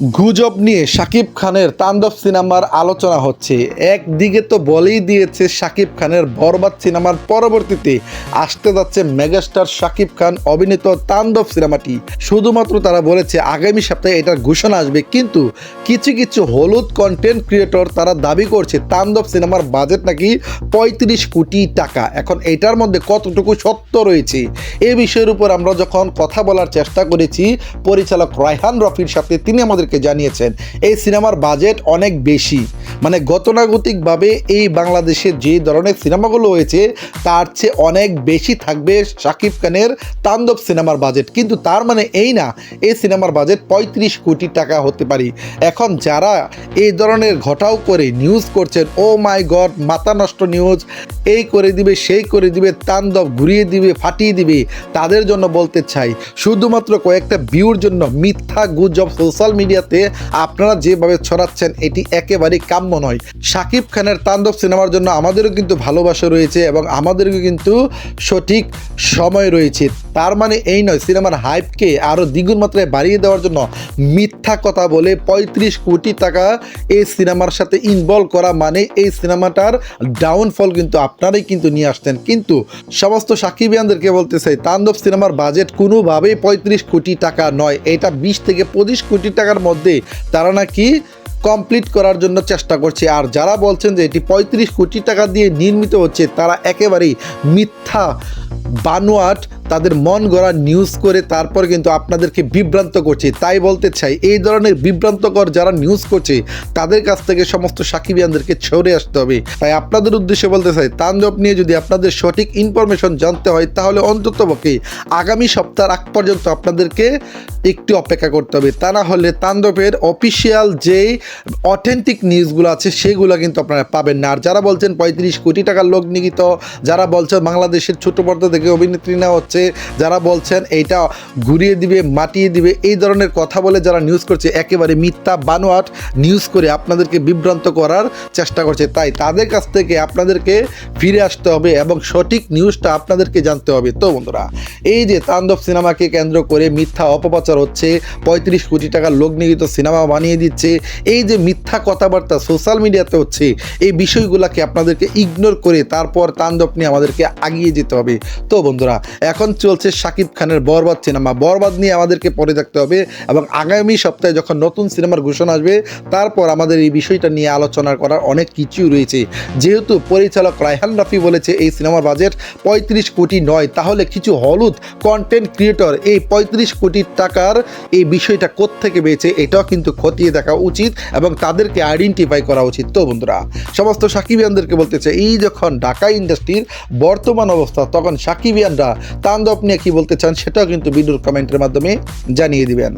গুজব নিয়ে শাকিব খানের তাণ্ডব সিনেমার আলোচনা হচ্ছে। একদিকে তো বলেই দিয়েছে শাকিব খানের বরবাদ সিনেমার পরবর্তীতে আসতে যাচ্ছে মেগাস্টার শাকিব খান অভিনীত তাণ্ডব সিনেমাটি। শুধুমাত্র তারা বলেছে, আগামী সপ্তাহে এটার ঘোষণা আসবে। কিন্তু কিছু কিছু হলুদ কন্টেন্ট ক্রিয়েটর তারা দাবি করছে, তাণ্ডব সিনেমার বাজেট নাকি পঁয়ত্রিশ কোটি টাকা। এখন এটার মধ্যে কতটুকু সত্য রয়েছে? এ বিষয়ের উপর আমরা যখন কথা বলার চেষ্টা করেছি, পরিচালক রায়হান রফির সাথে তিনি আমাদেরকে জানিয়েছেন, এই সিনেমার বাজেট অনেক বেশি। মানে গতানুগতিকভাবে এই বাংলাদেশের যে ধরনের সিনেমাগুলো হয়েছে, তার চেয়ে অনেক বেশি থাকবে শাকিব খানের তাণ্ডব সিনেমার বাজেট। কিন্তু তার মানে এই না, এই সিনেমার বাজেট পঁয়ত্রিশ কোটি টাকা হতে পারি। এখন যারা এই ধরনের ঘটাও করে নিউজ করছেন ও মাই গড মাথা নষ্ট নিউজ এই করে দিবে, সেই করে দিবে, তাণ্ডব ঘুরিয়ে দিবে, ফাটিয়ে দিবে, তাদের জন্য বলতে চাই। শুধুমাত্র কয়েকটা ভিউর জন্য মিথ্যা গুজব সোশ্যাল মিডিয়াতে আপনারা যেভাবে ছড়াচ্ছেন, এটি একেবারেই কাম্য নয়। শাকিব খানের তাণ্ডব সিনেমার জন্য আমাদেরও কিন্তু ভালোবাসা রয়েছে এবং আমাদেরও কিন্তু সঠিক সময় রয়েছে। তার মানে এই নয়, সিনেমার হাইপকে আরও দ্বিগুণ মাত্রায় বাড়িয়ে দেওয়ার জন্য মিথ্যা কথা বলে পঁয়ত্রিশ কোটি টাকা এই সিনেমার সাথে ইনভলভ করা মানে এই সিনেমাটার ডাউনফল কিন্তু আপনারাই কিন্তু নিয়ে আসতেন কিন্তু সমস্ত সাকিবিয়ানদেরকে বলতে চাই, তাণ্ডব সিনেমার বাজেট কোনোভাবেই পঁয়ত্রিশ কোটি টাকা নয়। এটা বিশ থেকে পঁচিশ কোটি টাকার মধ্যে তারা নাকি কমপ্লিট করার জন্য চেষ্টা করছে। আর যারা বলছেন যে এটি পঁয়ত্রিশ কোটি টাকা দিয়ে নির্মিত হচ্ছে, তারা একেবারেই মিথ্যা বানোয়াট তাদের মন গড়া নিউজ করে তারপর কিন্তু আপনাদেরকে বিভ্রান্ত করছে। তাই বলতে চাই, এই ধরনের বিভ্রান্তকর যারা নিউজ করছে, তাদের কাছ থেকে সমস্ত সাকিবিয়ানদেরকে ছড়ে আসতে হবে। তাই আপনাদের উদ্দেশ্যে বলতে চাই, তাণ্ডব নিয়ে যদি আপনাদের সঠিক ইনফরমেশন জানতে হয়, তাহলে অন্তত অন্ততপক্ষে আগামী সপ্তাহ আগ পর্যন্ত আপনাদেরকে একটু অপেক্ষা করতে হবে। তা না হলে তাণ্ডবের অফিসিয়াল যেই অথেন্টিক নিউজগুলো আছে, সেগুলো কিন্তু আপনারা পাবেন না। আর যারা বলছেন পঁয়ত্রিশ কোটি টাকার লোক নিগিত যারা বলছেন বাংলাদেশের ছোট পর্দা থেকে অভিনেত্রী নেওয়া হচ্ছে যারা বলছেন এইটা ঘুরিয়ে দিবে মাটিয়ে দিবে, এই ধরনের কথা বলে যারা নিউজ করছে, একেবারে মিথ্যা বানোয়াট নিউজ করে আপনাদেরকে বিভ্রান্ত করার চেষ্টা করছে। তাই তাদের কাছ থেকে আপনাদেরকে ফিরে আসতে হবে এবং সঠিক নিউজটা আপনাদেরকে জানতে হবে। তো বন্ধুরা, এই যে তাণ্ডব সিনেমাকে কেন্দ্র করে মিথ্যা অপপ্রচার হচ্ছে, পঁয়ত্রিশ কোটি টাকার লোক নিগিত সিনেমা বানিয়ে দিচ্ছে, এই যে মিথ্যা কথাবার্তা সোশ্যাল মিডিয়াতে হচ্ছে, এই বিষয়গুলোকে আপনাদেরকে ইগনোর করে তারপর তাণ্ডব নিয়ে আমাদেরকে আগিয়ে যেতে হবে। তো বন্ধুরা, এখন চলছে শাকিব খানের বরবাদ সিনেমা। বরবাদ নিয়ে আমাদেরকে পরে থাকতে হবে এবং আগামী সপ্তাহে যখন নতুন সিনেমার ঘোষণা আসবে, তারপর আমাদের এই বিষয়টা নিয়ে আলোচনা করার অনেক কিছুই রয়েছে। যেহেতু পরিচালক রায়হান রাফি বলেছে, এই সিনেমার বাজেট পঁয়ত্রিশ কোটি নয়। তাহলে কিছু হলুদ কন্টেন্ট ক্রিয়েটর এই পঁয়ত্রিশ কোটি টাকার এই বিষয়টা কোত্থেকে পেয়েছে, এটাও কিন্তু খতিয়ে দেখা উচিত এবং তাদেরকে আইডেন্টিফাই করা উচিত। তো বন্ধুরা, সমস্ত সাকিবিয়ানদেরকে বলতে চাই, এই যখন ঢাকা ইন্ডাস্ট্রির বর্তমান অবস্থা, তখন সাকিবিয়ানরা তাণ্ডব নিয়ে কি বলতে চান সেটাও কিন্তু ভিডিওর কমেন্টের মাধ্যমে জানিয়ে দিবেন।